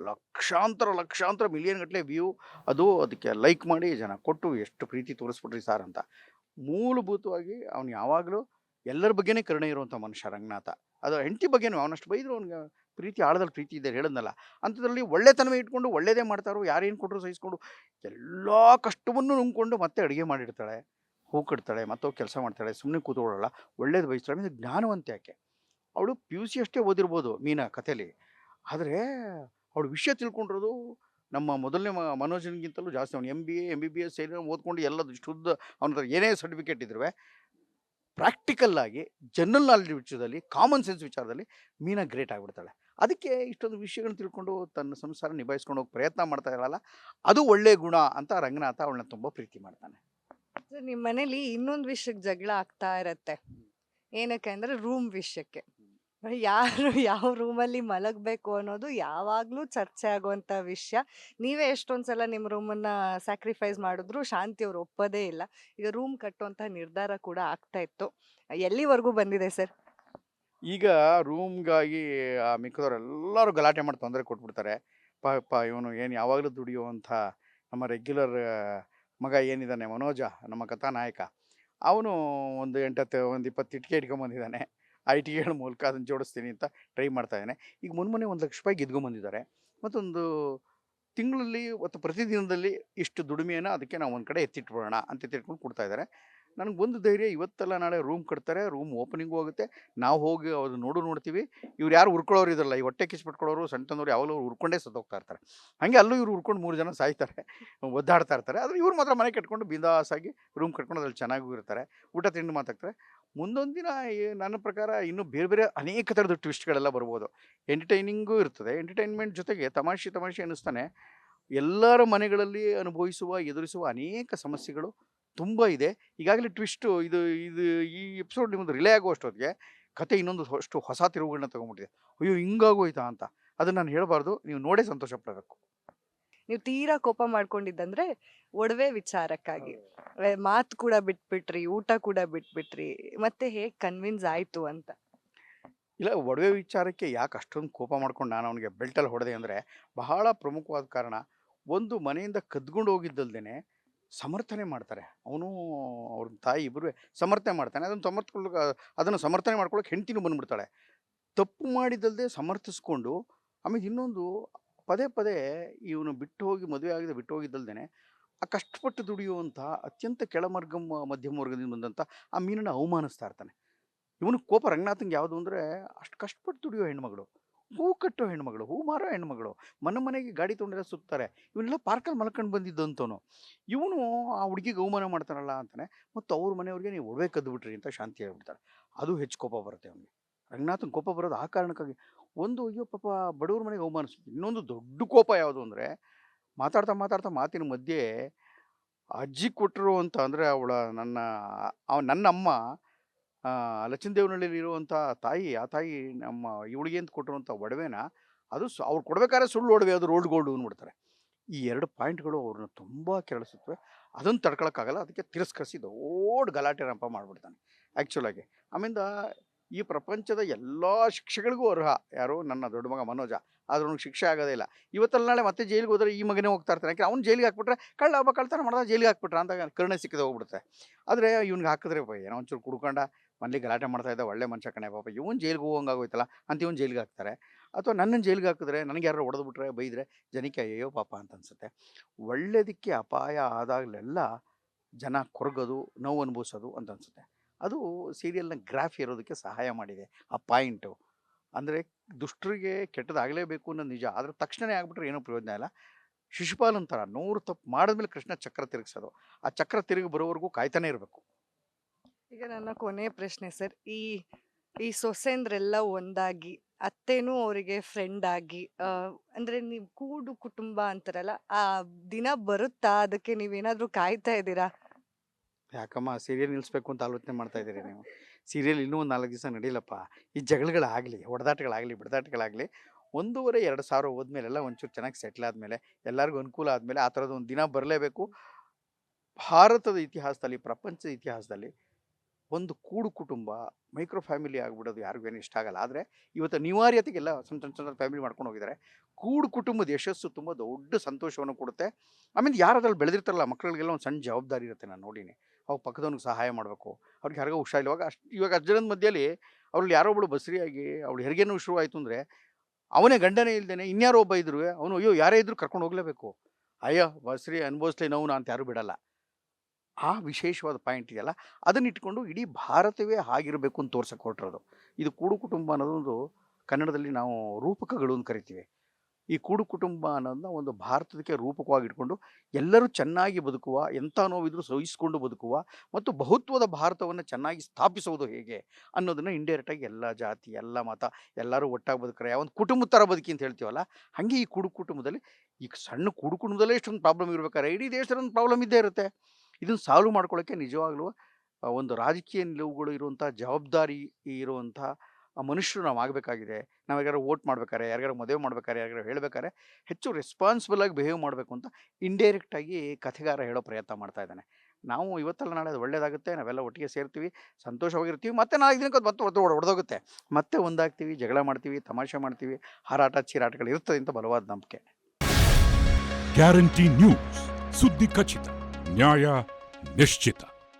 ಲಕ್ಷಾಂತರ ಲಕ್ಷಾಂತರ ಮಿಲಿಯನ್ ಗಟ್ಟಲೆ ವ್ಯೂ. ಅದು ಅದಕ್ಕೆ ಲೈಕ್ ಮಾಡಿ ಜನ ಕೊಟ್ಟು, ಎಷ್ಟು ಪ್ರೀತಿ ತೋರಿಸ್ಬಿಟ್ರಿ ಸರ್ ಅಂತ. ಮೂಲಭೂತವಾಗಿ ಅವನು ಯಾವಾಗಲೂ ಎಲ್ಲರ ಬಗ್ಗೆನೇ ಕರುಣೆ ಇರುವಂಥ ಮನುಷ್ಯ ರಂಗನಾಥ. ಅದು ಹೆಂಡತಿ ಬಗ್ಗೆನೂ ಅವನಷ್ಟು ಬೈದರು ಅವ್ನಿಗೆ ಪ್ರೀತಿ, ಆಳದಲ್ಲಿ ಪ್ರೀತಿ ಇದೆ ಹೇಳದ್ನಲ್ಲ. ಅಂಥದ್ರಲ್ಲಿ ಒಳ್ಳೆತನವೇ ಇಟ್ಕೊಂಡು ಒಳ್ಳೇದೇ ಮಾಡ್ತಾರೋ, ಯಾರೇನು ಕೊಟ್ಟರು ಸಹಿಸ್ಕೊಂಡು ಎಲ್ಲ ಕಷ್ಟವನ್ನು ನುಂಗ್ಕೊಂಡು ಮತ್ತೆ ಅಡುಗೆ ಮಾಡಿರ್ತಾಳೆ ಹೂ ಕಟ್ತಾಳೆ ಮತ್ತೆ ಕೆಲಸ ಮಾಡ್ತಾಳೆ ಸುಮ್ಮನೆ ಕೂತ್ಕೊಳ್ಳೋಲ್ಲ, ಒಳ್ಳೇದು ಬಯಸ್ತಾಳೆ ಅಂದರೆ ಜ್ಞಾನವಂತೆ ಯಾಕೆ? ಅವಳು ಪಿ ಯು ಸಿ ಅಷ್ಟೇ ಓದಿರ್ಬೋದು ಮೀನಾ ಕಥೆಯಲ್ಲಿ ಆದರೆ ಅವಳು ವಿಷಯ ತಿಳ್ಕೊಂಡಿರೋದು ನಮ್ಮ ಮೊದಲನೇ ಮ ಮನೋಜನಿಗಿಂತಲೂ ಜಾಸ್ತಿ ಅವನು M B A M B B S ಸೇರಿ ಓದ್ಕೊಂಡು ಎಲ್ಲದು ಶುದ್ಧ ಅವನ ಹತ್ರ ಏನೇ ಸರ್ಟಿಫಿಕೇಟ್ ಇದ್ರೂ ಪ್ರಾಕ್ಟಿಕಲ್ಲಾಗಿ ಜನರಲ್ ನಾಲೆಡ್ಜ್ ವಿಷಯದಲ್ಲಿ ಕಾಮನ್ ಸೆನ್ಸ್ ವಿಚಾರದಲ್ಲಿ ಮೀನಾ ಗ್ರೇಟ್ ಆಗಿಬಿಡ್ತಾಳೆ. ಅದಕ್ಕೆ ಇಷ್ಟೊಂದು ವಿಷಯಗಳನ್ನ ತಿಳ್ಕೊಂಡು ತನ್ನ ಸಂಸಾರ ನಿಭಾಯಿಸ್ಕೊಂಡು ಹೋಗಿ ಪ್ರಯತ್ನ ಮಾಡ್ತಾ ಇರಲ್ಲ. ಅದು ಒಳ್ಳೆಯ ಗುಣ ಅಂತ ರಂಗನಾಥ ಅವಳನ್ನ ತುಂಬ ಪ್ರೀತಿ ಮಾಡ್ತಾನೆ. ನಿಮ್ಮ ಮನೇಲಿ ಇನ್ನೊಂದು ವಿಷಯಕ್ಕೆ ಜಗಳ ಆಗ್ತಾ ಇರತ್ತೆ. ಏನಕ್ಕೆ ಅಂದರೆ ರೂಮ್ ವಿಷಯಕ್ಕೆ. ಯಾರು ಯಾವ ರೂಮಲ್ಲಿ ಮಲಗಬೇಕು ಅನ್ನೋದು ಯಾವಾಗಲೂ ಚರ್ಚೆ ಆಗುವಂಥ ವಿಷಯ. ನೀವೇ ಎಷ್ಟೊಂದ್ಸಲ ನಿಮ್ಮ ರೂಮನ್ನ ಸ್ಯಾಕ್ರಿಫೈಸ್ ಮಾಡಿದ್ರು ಶಾಂತಿ ಅವ್ರು ಒಪ್ಪೋದೇ ಇಲ್ಲ. ಈಗ ರೂಮ್ ಕಟ್ಟುವಂಥ ನಿರ್ಧಾರ ಕೂಡ ಆಗ್ತಾ ಇತ್ತು. ಎಲ್ಲಿವರೆಗೂ ಬಂದಿದೆ ಸರ್? ಈಗ ರೂಮ್ಗಾಗಿ ಆ ಮಿಕ್ಕದವರೆಲ್ಲರೂ ಗಲಾಟೆ ಮಾಡಿ ತೊಂದರೆ ಕೊಟ್ಬಿಡ್ತಾರೆ. ಪಾಪ ಇವನು ಏನು ಯಾವಾಗಲೂ ದುಡಿಯುವಂಥ ನಮ್ಮ ರೆಗ್ಯುಲರ್ ಮಗ ಏನಿದ್ದಾನೆ, ಮನೋಜ, ನಮ್ಮ ಕಥಾನಾಯಕ. ಅವನು ಒಂದು ಎಂಟತ್ತು, ಒಂದು ಇಪ್ಪತ್ತು ಇಟ್ಕೆ ಇಟ್ಕೊಂಬಂದಿದ್ದಾನೆ ಆ ಗಳ ಮೂಲಕ ಅದನ್ನು ಜೋಡಿಸ್ತೀನಿ ಅಂತ ಟ್ರೈ ಮಾಡ್ತಾ ಇದ್ದೇನೆ. ಈಗ ಮುನ್ಮನೆ ಒಂದು ಲಕ್ಷ ರೂಪಾಯಿ ಗೆದ್ಕೊಂಬಂದಿದ್ದಾರೆ ಮತ್ತೊಂದು ತಿಂಗಳಲ್ಲಿ ಮತ್ತು ಪ್ರತಿದಿನದಲ್ಲಿ ಇಷ್ಟು ದುಡಿಮೆಯನ್ನು ಅದಕ್ಕೆ ನಾವು ಒಂದು ಕಡೆ ಎತ್ತಿಟ್ಬಿಡೋಣ ಅಂತ ಎತ್ತಿಟ್ಕೊಂಡು ಕೊಡ್ತಾ ಇದ್ದಾರೆ. ನನಗೆ ಒಂದು ಧೈರ್ಯ ಇವತ್ತೆಲ್ಲ ನಾಳೆ ರೂಮ್ ಕಟ್ತಾರೆ ರೂಮ್ ಓಪನಿಂಗ್ ಹೋಗುತ್ತೆ. ನಾವು ಹೋಗಿ ಅವ್ರು ನೋಡು ನೋಡ್ತೀವಿ. ಇವ್ರು ಯಾರು ಉರ್ಕೊಳ್ಳೋರು ಇದ್ರಲ್ಲ, ಈ ಹೊಟ್ಟೆ ಸಣ್ಣ ತಂದವರು ಯಾವಾಗಲೂ ಉರ್ಕೊಂಡೇ ಸತ್ತೋಗ್ತಾ ಇರ್ತಾರೆ. ಹಾಗೆ ಅಲ್ಲೂ ಇವ್ರು ಉರ್ಕೊಂಡು ಮೂರು ಜನ ಸಾಯ್ತಾರೆ, ಒದ್ದಾಡ್ತಾ ಇರ್ತಾರೆ. ಆದರೆ ಇವ್ರು ಮಾತ್ರ ಮನೆ ಕಟ್ಕೊಂಡು ಬಿಂದಾಸಾಗಿ ರೂಮ್ ಕಟ್ಕೊಂಡು ಅದ್ರಲ್ಲಿ ಚೆನ್ನಾಗೂ ಇರ್ತಾರೆ. ಊಟ ತಿಂಡಿ ಮಾತಾಡ್ತಾರೆ. ಮುಂದೊಂದು ದಿನ ನನ್ನ ಪ್ರಕಾರ ಇನ್ನೂ ಬೇರೆ ಬೇರೆ ಅನೇಕ ಥರದ ಟ್ವಿಸ್ಟ್ಗಳೆಲ್ಲ ಬರ್ಬೋದು. ಎಂಟರ್ಟೈನಿಂಗು ಇರ್ತದೆ. ಎಂಟರ್ಟೈನ್ಮೆಂಟ್ ಜೊತೆಗೆ ತಮಾಷೆ ತಮಾಷೆ ಅನ್ನಿಸ್ತಾನೆ. ಎಲ್ಲರ ಮನೆಗಳಲ್ಲಿ ಅನುಭವಿಸುವ, ಎದುರಿಸುವ ಅನೇಕ ಸಮಸ್ಯೆಗಳು ತುಂಬ ಇದೆ. ಈಗಾಗಲೇ ಟ್ವಿಸ್ಟು ಇದು ಇದು ಈ ಎಪಿಸೋಡ್ ನಿಮ್ಮದು ರಿಲೇ ಆಗುವಷ್ಟೊತ್ತಿಗೆ ಕತೆ ಇನ್ನೊಂದು ಅಷ್ಟು ಹೊಸ ತಿರುವುಗಳನ್ನ ತಗೊಂಡ್ಬಿಟ್ಟಿದೆ. ಅಯ್ಯೋ, ಹಿಂಗಾಗೋಯ್ತಾ ಅಂತ. ಅದನ್ನು ನಾನು ಹೇಳಬಾರ್ದು. ನೀವು ನೋಡೇ ಸಂತೋಷ ಪಡಬೇಕು. ನೀವು ತೀರಾ ಕೋಪ ಮಾಡ್ಕೊಂಡಿದ್ದಂದ್ರೆ ಒಡವೆ ವಿಚಾರಕ್ಕಾಗಿ. ಮಾತು ಕೂಡ ಬಿಟ್ಬಿಟ್ರಿ ಊಟ ಕೂಡ ಬಿಟ್ಬಿಟ್ರಿ ಮತ್ತೆ ಹೇಗ್ ಕನ್ವಿನ್ಸ್ ಆಯ್ತು ಅಂತ? ಇಲ್ಲ ಒಡವೆ ವಿಚಾರಕ್ಕೆ ಯಾಕೆ ಅಷ್ಟೊಂದು ಕೋಪ ಮಾಡ್ಕೊಂಡು ನಾನು ಅವನಿಗೆ ಬೆಲ್ಟಲ್ಲಿ ಹೊಡೆದೆ ಅಂದರೆ ಬಹಳ ಪ್ರಮುಖವಾದ ಕಾರಣ ಒಂದು ಮನೆಯಿಂದ ಕದ್ಕೊಂಡು ಹೋಗಿದ್ದಲ್ದೇ ಸಮರ್ಥನೆ ಮಾಡ್ತಾರೆ. ಅವನು ಅವ್ರ ತಾಯಿ ಇಬ್ಬರು ಸಮರ್ಥನೆ ಮಾಡ್ತಾನೆ. ಅದನ್ನು ಸಮರ್ಥಕೊಳ್ಳೋಕೆ ಅದನ್ನು ಸಮರ್ಥನೆ ಮಾಡ್ಕೊಳ್ಳೋಕೆ ಹೆಂಡ್ತಿನೂ ಬಂದ್ಬಿಡ್ತಾಳೆ. ತಪ್ಪು ಮಾಡಿದ್ದಲ್ಲದೆ ಸಮರ್ಥಿಸ್ಕೊಂಡು ಆಮೇಲೆ ಇನ್ನೊಂದು ಪದೇ ಪದೇ ಇವನು ಬಿಟ್ಟು ಹೋಗಿ ಮದುವೆ ಆಗಿದೆ ಬಿಟ್ಟು ಹೋಗಿದ್ದಲ್ದೇ ಆ ಕಷ್ಟಪಟ್ಟು ದುಡಿಯುವಂಥ ಅತ್ಯಂತ ಕೆಳಮರ್ಗ ಮಧ್ಯಮ ವರ್ಗದಿಂದ ಬಂದಂಥ ಆ ಮೀನನ್ನು ಅವಮಾನಿಸ್ತಾ ಇರ್ತಾನೆ. ಇವನು ಕೋಪ ರಂಗನಾಥನ್ಗೆ ಯಾವುದು ಅಂದರೆ, ಅಷ್ಟು ಕಷ್ಟಪಟ್ಟು ದುಡಿಯೋ ಹೆಣ್ಮಗಳು, ಹೂ ಕಟ್ಟೋ ಹೆಣ್ಮಗಳು, ಹೂ ಮಾರೋ ಹೆಣ್ಮಗಳು, ಮನೆ ಮನೆಗೆ ಗಾಡಿ ತೊಗೊಂಡೆಲ್ಲ ಸುತ್ತಾರೆ, ಇವನ್ನೆಲ್ಲ ಪಾರ್ಕಲ್ಲಿ ಮಲ್ಕೊಂಡು ಬಂದಿದ್ದಂತವನು. ಇವನು ಆ ಹುಡುಗಿಗೆ ಅವಮಾನ ಮಾಡ್ತಾನಲ್ಲ ಅಂತಾನೆ, ಮತ್ತು ಅವ್ರ ಮನೆಯವ್ರಿಗೆ ನೀವು ಒಡವೆ ಕದ್ದು ಬಿಟ್ರಿ ಅಂತ ಶಾಂತಿ ಹೇಳ್ಬಿಡ್ತಾರೆ ಅದು ಹೆಚ್ಚು ಕೋಪ ಬರುತ್ತೆ ಅವನಿಗೆ. ರಂಗನಾಥನ್ ಕೋಪ ಬರೋದು ಆ ಕಾರಣಕ್ಕಾಗಿ. ಒಂದು, ಅಯ್ಯೋ ಪಾಪ ಬಡವ್ರ ಮನೆಗೆ ಅವಮಾನಿಸ್ತೀವಿ ಇನ್ನೊಂದು ದೊಡ್ಡ ಕೋಪ ಯಾವುದು ಅಂದರೆ, ಮಾತಾಡ್ತಾ ಮಾತಾಡ್ತಾ ಮಾತಿನ ಮಧ್ಯೆ ಅಜ್ಜಿ ಕೊಟ್ಟರು ಅಂತ ಅಂದರೆ ಅವಳ ನನ್ನ ಅವ ನನ್ನ ಅಮ್ಮ ಲಚ್ಚನದೇವನಹಳ್ಳಿಲಿ ಇರುವಂಥ ತಾಯಿ, ಆ ತಾಯಿ ನಮ್ಮ ಇವಳಿಗೆ ಅಂತ ಕೊಟ್ಟಿರುವಂಥ ಒಡವೆನ, ಅದು ಅವ್ರು ಕೊಡಬೇಕಾದ್ರೆ ಸುಳ್ಳು ಒಡವೆ, ಅದು ರೋಲ್ಡ್ ಗೋಲ್ಡು ಅಂದ್ಬಿಡ್ತಾರೆ. ಈ ಎರಡು ಪಾಯಿಂಟ್ಗಳು ಅವ್ರನ್ನ ತುಂಬ ಕೆರಳಿಸುತ್ತವೆ. ಅದನ್ನು ತಡ್ಕೊಳಕ್ಕಾಗಲ್ಲ, ಅದಕ್ಕೆ ತಿರಸ್ಕರಿಸಿ ದೊಡ್ಡ ಗಲಾಟೆ ರಂಪ ಮಾಡಿಬಿಡ್ತಾನೆ ಆ್ಯಕ್ಚುಲಾಗಿ ಆಮೇಲೆ ಈ ಪ್ರಪಂಚದ ಎಲ್ಲ ಶಿಕ್ಷೆಗಳಿಗೂ ಅರ್ಹ. ಯಾರು ನನ್ನ ದೊಡ್ಡ ಮಗ ಮನೋಜ, ಆದ್ರೂ ಅವ್ನಿಗೆ ಶಿಕ್ಷೆ ಆಗೋದೇ ಇಲ್ಲ. ಇವತ್ತಲ್ಲ ನಾಳೆ ಮತ್ತೆ ಜೈಲಿಗೆ ಹೋದರೆ ಈ ಮಗನೇ ಹೋಗ್ತಾ ಇರ್ತಾನೆ. ಯಾಕೆ ಅವ್ನು ಜೈಲಿಗೆ ಹಾಕ್ಬಿಟ್ರೆ ಕಳ್ಳ ಹಬ್ಬ ಕಳ್ತನ ಮಾಡ್ದ ಜೈಲಿಗೆ ಹಾಕ್ಬಿಟ್ರೆ ಅಂತ ಕರುಣೆ ಸಿಕ್ಕದೆ ಹೋಗ್ಬಿಡುತ್ತೆ. ಆದರೆ ಇವ್ನಿಗೆ ಹಾಕಿದ್ರೆ ಬೈ, ಏನೋ ಒಂಚೂರು ಕುಡ್ಕೊಂಡ ಮನೇಲಿ ಗಲಾಟೆ ಮಾಡ್ತಾ ಇದ್ದ ಒಳ್ಳೆ ಮನುಷ್ಯ ಕಣೆ ಪಾಪ. ಇವನು ಜೈಲಿಗೆ ಹೋಗಂಗಾಗೋಯ್ತಲ್ಲ ಅಂತ ಇವನು ಜೈಲಿಗೆ ಹಾಕ್ತಾರೆ. ಅಥವಾ ನನ್ನ ಜೈಲಿಗೆ ಹಾಕಿದ್ರೆ ನನಗೆ ಯಾರು ಹೊಡೆದ್ಬಿಟ್ರೆ ಬೈದರೆ ಜನಕ್ಕೆ ಅಯ್ಯೋ ಪಾಪ ಅಂತ ಅನ್ಸುತ್ತೆ ಒಳ್ಳೆಯದಕ್ಕೆ ಅಪಾಯ ಆದಾಗಲೆಲ್ಲ ಜನ ಕೊರಗೋದು, ನೋವು ಅನುಭವಿಸೋದು ಅಂತ ಅನ್ಸುತ್ತೆ ಅದು ಸೀರಿಯಲ್ನ ಗ್ರಾಫ್ ಇರೋದಕ್ಕೆ ಸಹಾಯ ಮಾಡಿದೆ, ಆ ಪಾಯಿಂಟು. ಅಂದರೆ ದುಷ್ಟರಿಗೆ ಕೆಟ್ಟದಾಗಲೇಬೇಕು ಅನ್ನೋ ನಿಜ, ಆದರೆ ತಕ್ಷಣವೇ ಆಗ್ಬಿಟ್ರೆ ಏನೂ ಪ್ರಯೋಜನ ಇಲ್ಲ. ಶಿಶುಪಾಲ್ ಥರ ನೂರು ತಪ್ಪು ಮಾಡಿದ್ಮೇಲೆ ಕೃಷ್ಣ ಚಕ್ರ ತಿರುಗಿಸೋದು. ಆ ಚಕ್ರ ತಿರುಗಿ ಬರೋವರೆಗೂ ಕಾಯ್ತಾನೆ ಇರಬೇಕು. ಈಗ ನನ್ನ ಕೊನೆ ಪ್ರಶ್ನೆ ಸರ್, ಈ ಈ ಸೊಸೆಂದ್ರೆಲ್ಲ ಒಂದಾಗಿ, ಅತ್ತೆನೂ ಅವರಿಗೆ ಫ್ರೆಂಡ್ ಆಗಿ ಅಂದ್ರೆ ನೀವು ಕೂಡು ಕುಟುಂಬ ಅಂತಾರಲ್ಲ, ಆ ದಿನ ಬರುತ್ತಾ? ಅದಕ್ಕೆ ನೀವೇನಾದ್ರೂ ಕಾಯ್ತಾ ಇದ್ದೀರಾ? ಯಾಕಮ್ಮ ಸೀರಿಯಲ್ ನಿಲ್ಲಿಸ್ಬೇಕು ಅಂತ ಆಲೋಚನೆ ಮಾಡ್ತಾ ಇದ್ದೀರಿ ನೀವು? ಸೀರಿಯಲ್ ಇನ್ನೂ ಒಂದು ನಾಲ್ಕು ದಿವಸ ನಡೀಲಪ್ಪ. ಈ ಜಗಳಗಳಾಗಲಿ ಹೊಡೆದಾಟಗಳಾಗಲಿ ಬಿಡದಾಟಗಳಾಗಲಿ, ಒಂದೂವರೆ, ಎರಡು ಸಾವಿರ ಹೋದ್ಮೇಲೆಲ್ಲ ಒಂಚೂರು ಚೆನ್ನಾಗಿ ಸೆಟ್ಲ್ ಆದಮೇಲೆ, ಎಲ್ಲರಿಗೂ ಅನುಕೂಲ ಆದಮೇಲೆ ಆ ಥರದ್ದು ಒಂದು ದಿನ ಬರಲೇಬೇಕು. ಭಾರತದ ಇತಿಹಾಸದಲ್ಲಿ, ಪ್ರಪಂಚದ ಇತಿಹಾಸದಲ್ಲಿ ಒಂದು ಕೂಡು ಕುಟುಂಬ, ಮೈಕ್ರೋ ಫ್ಯಾಮಿಲಿ ಆಗಿಬಿಡೋದು ಯಾರಿಗೂ ಏನು ಇಷ್ಟ ಆಗಲ್ಲ. ಆದರೆ ಇವತ್ತು ಅನಿವಾರ್ಯತೆಗೆಲ್ಲ ಸಣ್ಣ ಸಣ್ಣ ಸಣ್ಣ ಫ್ಯಾಮಿಲಿ ಮಾಡ್ಕೊಂಡು ಹೋಗಿದ್ದಾರೆ. ಕೂಡು ಕುಟುಂಬದ ಯಶಸ್ಸು ತುಂಬ ದೊಡ್ಡ ಸಂತೋಷವನ್ನು ಕೊಡುತ್ತೆ. ಆಮೇಲೆ ಯಾರು ಅದ್ರಲ್ಲಿ ಬೆಳೆದಿರ್ತಾರಲ್ಲ ಮಕ್ಕಳಿಗೆಲ್ಲ ಒಂದು ಸಣ್ಣ ಜವಾಬ್ದಾರಿ ಇರುತ್ತೆ, ನಾನು ನೋಡೀನಿ. ಅವಾಗ ಪಕ್ಕದವ್ನಿಗೆ ಸಹಾಯ ಮಾಡಬೇಕು. ಅವ್ರಿಗೆ ಯಾರಿಗೋ ಹುಷಾರಿಲ್ಲ ಇವಾಗ ಅಷ್ಟು ಇವಾಗ ಅಷ್ಟು ಜನದ ಮಧ್ಯೆಯಲ್ಲಿ ಅವ್ರಲ್ಲಿ ಯಾರೋ ಒಬ್ಬಳು ಬಸರಿಯಾಗಿ ಅವಳು ಹೆರಿಗೆನೂ ಶುರು ಆಯಿತು ಅಂದರೆ ಅವನೇ ಗಂಡನೇ ಇಲ್ದೇನೆ ಇನ್ಯಾರೋ ಒಬ್ಬ ಇದ್ರು, ಅವನು ಅಯ್ಯೋ ಯಾರೇ ಇದ್ರು ಕರ್ಕೊಂಡು ಹೋಗ್ಲೇಬೇಕು. ಅಯ್ಯೋ ಬಸರಿ ಅನುಭವಿಸ್ಲಿ ನೋವು ಅಂತ ಯಾರು ಬಿಡಲ್ಲ. ಆ ವಿಶೇಷವಾದ ಪಾಯಿಂಟ್ ಇದೆಯಲ್ಲ, ಅದನ್ನ ಇಟ್ಕೊಂಡು ಇಡೀ ಭಾರತವೇ ಹಾಗಿರಬೇಕು ಅಂತ ತೋರ್ಸಕ್ಕೆ ಹೊರಟಿರೋದು. ಇದು ಕೂಡು ಕುಟುಂಬ ಅನ್ನೋದೊಂದು ಕನ್ನಡದಲ್ಲಿ ನಾವು ರೂಪಕಗಳು ಅಂತ ಕರಿತೀವಿ. ಈ ಕೂಡು ಕುಟುಂಬ ಅನ್ನೋದನ್ನ ಒಂದು ಭಾರತಕ್ಕೆ ರೂಪಕವಾಗಿ ಇಟ್ಕೊಂಡು ಎಲ್ಲರೂ ಚೆನ್ನಾಗಿ ಬದುಕುವ, ಎಂಥ ನೋವಿದ್ರೂ ಸಹಿಸಿಕೊಂಡು ಬದುಕುವ ಮತ್ತು ಬಹುತ್ವದ ಭಾರತವನ್ನು ಚೆನ್ನಾಗಿ ಸ್ಥಾಪಿಸುವುದು ಹೇಗೆ ಅನ್ನೋದನ್ನು ಇಂಡೈರೆಕ್ಟಾಗಿ ಎಲ್ಲ ಜಾತಿ, ಎಲ್ಲ ಮತ, ಎಲ್ಲರೂ ಒಟ್ಟಾಗಿ ಬದುಕ್ರೆ ಒಂದು ಕುಟುಂಬ ಥರ ಬದುಕಿ ಅಂತ ಹೇಳ್ತೀವಲ್ಲ, ಹಾಗೆ ಈ ಕುಡು ಕುಟುಂಬದಲ್ಲಿ ಈಗ ಸಣ್ಣ ಕುಡು ಕುಟುಂಬದಲ್ಲೇ ಇಷ್ಟೊಂದು ಪ್ರಾಬ್ಲಮ್ ಇರಬೇಕಾದ್ರೆ, ಇಡೀ ದೇಶದೊಂದು ಪ್ರಾಬ್ಲಮ್ ಇದ್ದೇ ಇರುತ್ತೆ. ಇದನ್ನು ಸಾಲ್ವ್ ಮಾಡ್ಕೊಳ್ಳೋಕ್ಕೆ ನಿಜವಾಗ್ಲೂ ಒಂದು ರಾಜಕೀಯ ನಿಲುವುಗಳು ಇರುವಂಥ ಜವಾಬ್ದಾರಿ ಇರುವಂಥ ಆ ಮನುಷ್ಯರು ನಾವು ಆಗಬೇಕಾಗಿದೆ. ನಾವು ಯಾರು ವೋಟ್ ಮಾಡ್ಬೇಕಾರೆ, ಯಾರಿಗಾರು ಮದುವೆ ಮಾಡ್ಬೇಕಾರೆ, ಯಾರಿಗಾರು ಹೇಳ್ಬೇಕಾರೆ ಹೆಚ್ಚು ರೆಸ್ಪಾನ್ಸಿಬಲ್ ಆಗಿ ಬಿಹೇವ್ ಮಾಡಬೇಕು ಅಂತ ಇಂಡೈರೆಕ್ಟಾಗಿ ಕಥೆಗಾರ ಹೇಳೋ ಪ್ರಯತ್ನ ಮಾಡ್ತಾ ಇದ್ದಾನೆ. ನಾವು ಇವತ್ತಲ್ಲ ನಾಳೆ ಅದು ಒಳ್ಳೆಯದಾಗುತ್ತೆ ನಾವೆಲ್ಲ ಒಟ್ಟಿಗೆ ಸೇರ್ತೀವಿ, ಸಂತೋಷವಾಗಿರ್ತೀವಿ, ಮತ್ತೆ ನಾಲ್ಕು ದಿನಕ್ಕೆ ಅದು ಮತ್ತೆ ಹೊಡೆದು ಹೊಡೆದೋಗುತ್ತೆ. ಮತ್ತೆ ಒಂದಾಗ್ತೀವಿ, ಜಗಳ ಮಾಡ್ತೀವಿ, ತಮಾಷೆ ಮಾಡ್ತೀವಿ, ಹಾರಾಟ, ಚೀರಾಟಗಳು ಇರ್ತದೆ ಅಂತ ಬಲವಾದ ನಂಬಿಕೆ. ಗ್ಯಾರಂಟಿ ನ್ಯೂಸ್ ಸುದ್ದಿ ಖಚಿತ, ನ್ಯಾಯ ನಿಶ್ಚಿತ.